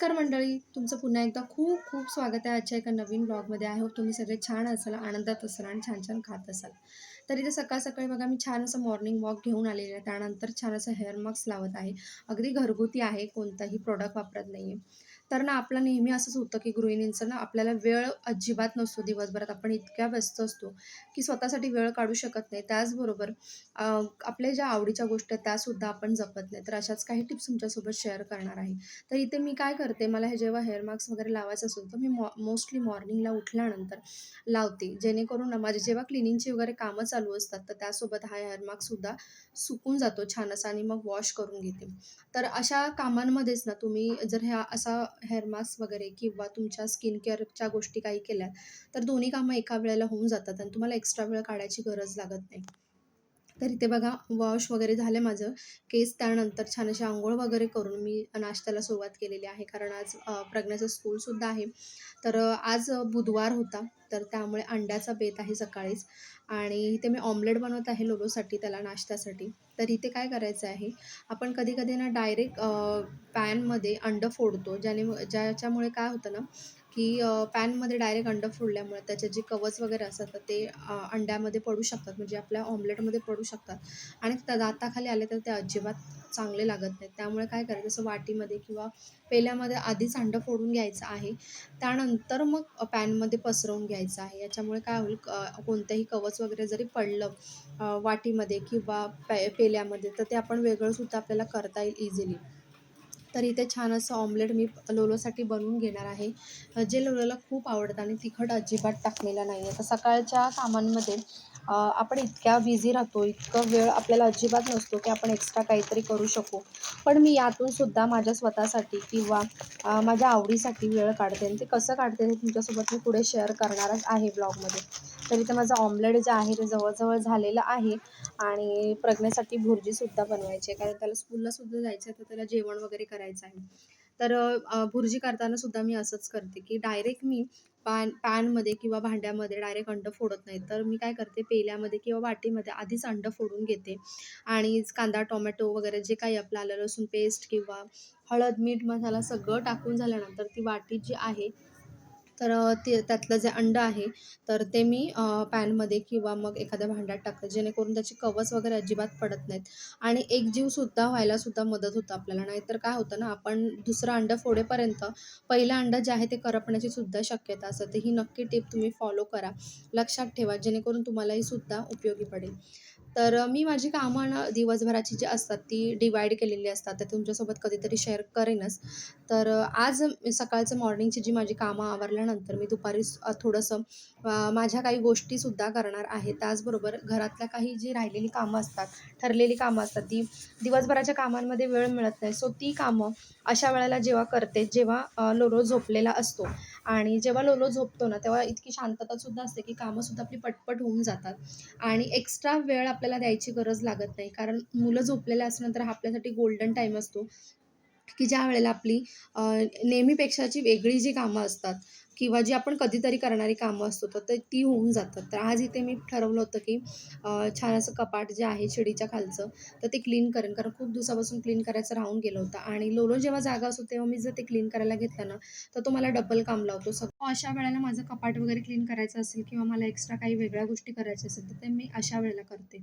नमस्कार मंडळी तुमचं पुन्हा एकदा खूप खूप स्वागत आहे आजच्या एका नवीन ब्लॉगमध्ये आहे होप तुम्ही सगळे छान असाल आनंदात असाल आणि छान छान खात असाल. तर इथे सकाळ सकाळी बघा मी छान असं मॉर्निंग वॉक घेऊन आलेले आहे. त्यानंतर छान असं हेअर मास्क लावत आहे. अगदी घरगुती आहे कोणताही प्रोडक्ट वापरत नाही आहे तर ना आपलं नेहमी असंच होतं की गृहिणींचं ना आपल्याला वेळ अजिबात नसतो दिवसभरात. आपण इतक्या व्यस्त असतो की स्वतःसाठी वेळ काढू शकत नाही. त्याचबरोबर आपल्या ज्या आवडीच्या गोष्टी आहेत त्यासुद्धा आपण जपत नाही. तर अशाच काही टिप्स तुमच्यासोबत शेअर करणार आहे. तर इथे मी काय करते मला हे जेव्हा हेअर मास्क वगैरे लावायचं असेल तर मी मॉ मोस्टली मॉर्निंगला उठल्यानंतर लावते. जेणेकरून ना माझे जेव्हा क्लिनिंगची वगैरे कामं चालू असतात तर त्यासोबत हा हेअर मास्कसुद्धा सुकून जातो छान असा आणि मग वॉश करून घेते. तर अशा कामांमध्येच ना तुम्ही जर ह्या असा हेअर मास्क वगैरे किंवा तुमच्या स्किन केअरच्या गोष्टी काही केल्या तर दोन्ही कामं एका वेळेला होऊन जातात आणि तुम्हाला एक्स्ट्रा वेळ काढायची गरज लागत नाही. तर इथे बघा वॉश वगैरे झालं माझं. केस त्यानंतर छान अशी आंघोळ वगैरे करून मी नाश्त्याला सुरुवात केलेली आहे. कारण आज प्रज्ञाचं स्कूलसुद्धा आहे. तर आज बुधवार होता. तर त्यामुळे अंड्याचा बेत आहे सकाळीच. आणि इथे मी ऑमलेट बनवत आहे लोलोसाठी त्याला नाश्त्यासाठी. तर इथे काय करायचं आहे आपण कधी कधी ना डायरेक्ट पॅनमध्ये अंडं फोडतो. ज्याने ज्याच्यामुळे काय होतं ना की पॅनमध्ये डायरेक्ट अंडं फोडल्यामुळे त्याचे जे कवच वगैरे असतात तर ते अंड्यामध्ये पडू शकतात. म्हणजे आपल्या ऑमलेटमध्ये पडू शकतात. आणि त्या दाताखाली आले तर ते अजिबात चांगले लागत नाहीत. त्यामुळे काय करायचं? जसं वाटीमध्ये किंवा पेल्यामध्ये आधीच अंडं फोडून घ्यायचं आहे. त्यानंतर मग पॅनमध्ये पसरवून घ्यायचं आहे. याच्यामुळे काय होईल? कोणतंही कवच वगैरे जरी पडलं वाटीमध्ये किंवा पे पेल्यामध्ये तर ते आपण वेगळंसुद्धा आपल्याला करता येईल इझिली तर इथे छान असं ऑमलेट मी लोलोसाठी बनवून घेणार आहे. जे लोलोला खूप आवडतं आणि तिखट अजिबात टाकलेलं नाही आहे तर सकाळच्या कामांमध्ये आपण इतक्या बिझी राहतो इतकं वेळ आपल्याला अजिबात नसतो की आपण एक्स्ट्रा काहीतरी करू शकू. पण मी यातून सुद्धा माझ्या स्वतःसाठी किंवा माझ्या आवडीसाठी वेळ काढते आणि ते कसं काढते ते तुमच्यासोबत मी पुढे शेअर करणारच आहे ब्लॉगमध्ये तर इथे माझं ऑमलेट जे आहे ते जवळजवळ झालेलं आहे. आणि प्रज्ञासाठी भुर्जीसुद्धा बनवायची आहे. कारण त्याला स्कूललासुद्धा जायचं आहे तर त्याला जेवण वगैरे करायचं आहे. तर भुर्जी करतानासुद्धा मी असंच करते की डायरेक्ट मी पॅन पॅनमध्ये किंवा भांड्यामध्ये डायरेक्ट अंडं फोडत नाही. तर मी काय करते पेल्यामध्ये किंवा वाटीमध्ये आधीच अंडं फोडून घेते. आणि कांदा टोमॅटो वगैरे जे काही आपलं आलं लसूण पेस्ट किंवा हळद मीठ मसाला सगळं टाकून झाल्यानंतर ती वाटी जी आहे तर ते त्यातलं जे अंडं आहे तर ते मी पॅनमध्ये किंवा मग एखाद्या भांड्यात टाकते जेणेकरून त्याची कवच वगैरे अजिबात पडत नाहीत. आणि एकजीवसुद्धा व्हायलासुद्धा मदत होतं आपल्याला. नाहीतर काय होतं ना आपण दुसरं अंडं फोडेपर्यंत पहिलं अंडं जे आहे ते करपण्याची सुद्धा शक्यता असते. ही नक्की टिप तुम्ही फॉलो करा. लक्षात ठेवा जेणेकरून तुम्हालाही सुद्धा उपयोगी पडेल. तर मी माझी कामं ना दिवसभराची जी असतात ती डिवाईड केलेली असतात. तर तुमच्यासोबत कधीतरी शेअर करेनच. तर आज सकाळचं मॉर्निंगची जी माझी कामं आवरल्यानंतर मी दुपारी थोडंसं माझ्या काही गोष्टीसुद्धा करणार आहे. त्याचबरोबर घरातल्या काही जी राहिलेली कामं असतात ठरलेली कामं असतात ती दिवसभराच्या कामांमध्ये वेळ मिळत नाही. सो ती कामं अशा वेळेला जेव्हा करते जेव्हा लोरो लोलो झोपलेला असतो आणि जेव्हा लोलो झोपतो ना तेव्हा इतकी शांततासुद्धा असते की कामंसुद्धा आपली पटपट होऊन जातात. आणि एक्स्ट्रा वेळ आपल्याला द्यायची गरज लागत नाही. कारण मुलं झोपलेले असल्यानंतर हा आपल्यासाठी गोल्डन टाईम असतो. की ज्या वेळेला आपली नेहमीपेक्षाची वेगळी जी कामं असतात किंवा जी आपण कधीतरी करणारी कामं असतो तर ते ती होऊन जातात. तर आज इथे मी ठरवलं होतं की छान असं कपाट जे आहे शिडीच्या खालचं तर ते क्लीन करेन. कारण खूप दिवसापासून क्लीन करायचं राहून गेलं होतं. आणि लोलो जेव्हा जागा असतो तेव्हा मी जर ते क्लीन करायला घेतलं ना तर तो मला डबल काम लावतो. सगळं अशा वेळेला माझं कपाट वगैरे क्लीन करायचं असेल किंवा मला एक्स्ट्रा काही वेगळ्या गोष्टी करायच्या असेल तर ते मी अशा वेळेला करते.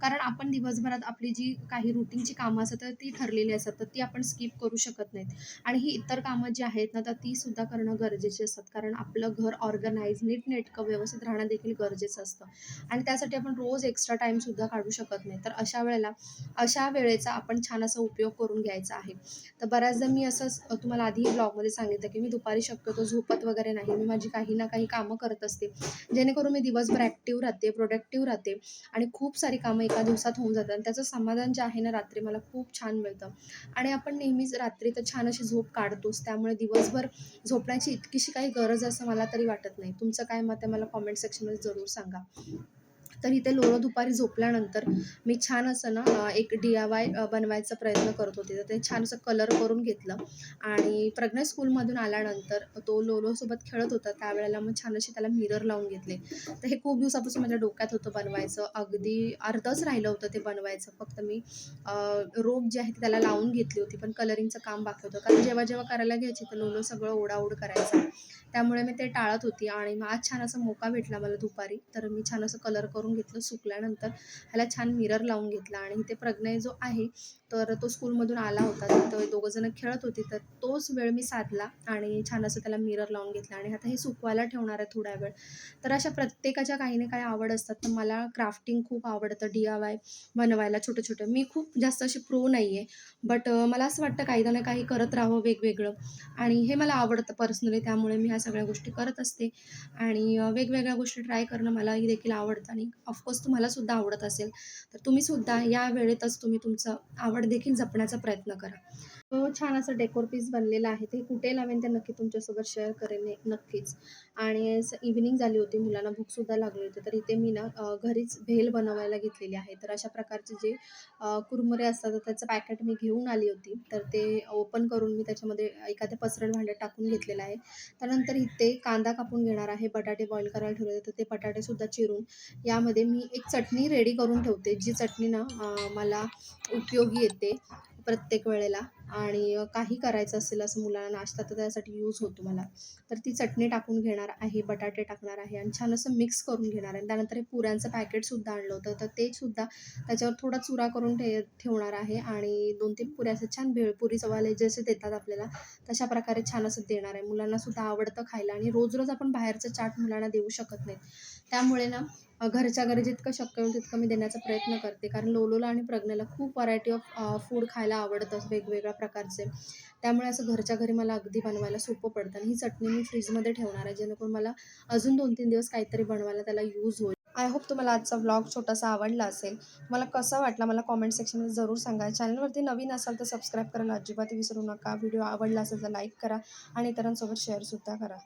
कारण आपण दिवसभरात आपली जी काही रुटीनची कामं असतात तर ती ठरलेली असतात तर ती आपण स्किप करू शकत नाहीत. आणि ही इतर कामं जी आहेत ना तर ती सुद्धा करणं गरजेची असतात. कारण आपलं घर ऑर्गनाईज नीटनेटकं व्यवस्थित राहणं देखील गरजेचं असतं. आणि त्यासाठी आपण रोज एक्स्ट्रा टाईमसुद्धा काढू शकत नाही. तर अशा वेळेला अशा वेळेचा आपण छान असा उपयोग करून घ्यायचा आहे. तर बऱ्याचदा मी असंच तुम्हाला आधी ब्लॉगमध्ये सांगितलं की मी दुपारी शक्यतो झोपत वगैरे नाही. मी माझी काही ना काही कामं करत असते. जेणेकरून मी दिवसभर ॲक्टिव्ह राहते प्रोडक्टिव्ह राहते आणि खूप सारी कामं एका दिवसात होऊन जातात. आणि त्याचं समाधान जे आहे ना रात्री मला खूप छान मिळतं. आणि आपण नेहमीच रात्री तर छान अशी झोप काढतोच. त्यामुळे दिवसभर झोपण्याची इतकीशी काही गरज असं मला तरी वाटत नाही. तुमचं काय मत आहे मला कॉमेंट सेक्शनमध्ये जरूर सांगा. तर इथे लोलो दुपारी झोपल्यानंतर मी छान असं ना एक डी आय वाय बनवायचा प्रयत्न करत होते. तर ते छान असं कलर करून घेतलं. आणि प्रज्ञा स्कूलमधून आल्यानंतर तो लोलोसोबत खेळत होता. त्यावेळेला मग छान असे त्याला मिरर लावून घेतले. तर हे खूप दिवसापासून माझ्या डोक्यात होतं बनवायचं. अगदी अर्धच राहिलं होतं ते बनवायचं. फक्त मी रोप जे आहे ते त्याला लावून घेतली होती. पण कलरिंगचं काम बाकी होतं. कारण जेव्हा जेव्हा करायला घ्यायची तर लोलो सगळं ओढाओढ करायचा. त्यामुळे मी ते टाळत होती. आणि मग आज छान असा मोका भेटला मला दुपारी. तर मी छान असं कलर करून घेतलं सुकल्यानंतर ह्याला छान मिरर लावून घेतला. आणि इथे प्रज्ञय जो आहे तर तो स्कूलमधून आला होता. तर दोघंजणं खेळत होती तर तोच वेळ मी साधला आणि छान असं त्याला मिरर लावून घेतला. आणि आता हे सुकवायला ठेवणार आहे थोड्या वेळ. तर अशा प्रत्येकाच्या काही ना काही आवड असतात. तर मला क्राफ्टिंग खूप आवडतं डी वाय बनवायला छोटं छोटं मी खूप जास्त अशी प्रो नाही आहे बट मला असं वाटतं काही ना काही करत राहावं वेगवेगळं. आणि हे मला आवडतं पर्सनली त्यामुळे मी ह्या सगळ्या गोष्टी करत असते. आणि वेगवेगळ्या गोष्टी ट्राय करणं मलाही देखील आवडतं. आणि ऑफकोर्स तुम्हाला सुद्धा आवडत असेल. तर तुम्ही सुद्धा या वेळेतच तुम्ही तुमचं आवड देखील जपण्याचा प्रयत्न करा. छान असं डेकोर पीस बनलेला आहे. ते कुठे लावेन ते नक्की तुमच्यासोबत शेअर करेन नक्कीच. आणि इव्हिनिंग झाली होती मुलांना भूकसुद्धा लागली होती. तर इथे मी ना घरीच भेल बनवायला घेतलेली आहे. तर अशा प्रकारचे जे कुरमुरे असतात तर त्याचं पॅकेट मी घेऊन आली होती. तर ते ओपन करून मी त्याच्यामध्ये एखाद्या पसरट भांड्यात टाकून घेतलेलं आहे. त्यानंतर इथे कांदा कापून घेणार आहे बटाटे बॉईल करायला ठेवले तर ते बटाटेसुद्धा चिरून यामध्ये मी एक चटणी रेडी करून ठेवते. जी चटणी ना मला उपयोगी येते. प्रत्येक वेळेला आणि काही करायचं असेल असं मुलांना नाश्ता तर त्यासाठी यूज होतो मला. तर ती चटणी टाकून घेणार आहे बटाटे टाकणार आहे आणि छान असं मिक्स करून घेणार आहे. त्यानंतर हे पुऱ्यांचं पॅकेटसुद्धा आणलं होतं. तर ते सुद्धा त्याच्यावर थोडा चुरा करून ठे ठेवणार आहे आणि दोन तीन पुऱ्या असं छान भेळपुरी चवाले जसे देतात आपल्याला तशा प्रकारे छान असं देणार आहे. मुलांनासुद्धा आवडतं खायला आणि रोज रोज आपण बाहेरचं चाट मुलांना देऊ शकत नाही त्यामुळे ना घरच्या घरी जितकं शक्य होईल तितकं मी देण्याचा प्रयत्न करते. कारण लोलोला आणि प्रज्ञाला खूप व्हरायटी ऑफ फूड खायला आवडतं वेगवेगळ्या प्रकारचे. त्यामुळे असं घरच्या घरी मला अगदी बनवायला सोपं पडतं. आणि ही चटणी मी फ्रीजमध्ये ठेवणार आहे जेणेकरून मला अजून दोन तीन दिवस काहीतरी बनवायला त्याला यूज होईल. आय होप तुम्हाला आजचा व्लॉग छोटासा आवडला असेल. तुम्हाला कसा वाटला मला कॉमेंट सेक्शनमध्ये जरूर सांगा. चॅनलवरती नवीन असाल तर सबस्क्राईब करायला अजिबात विसरू नका. व्हिडिओ आवडला असेल तर लाईक करा आणि इतरांसोबत शेअरसुद्धा करा.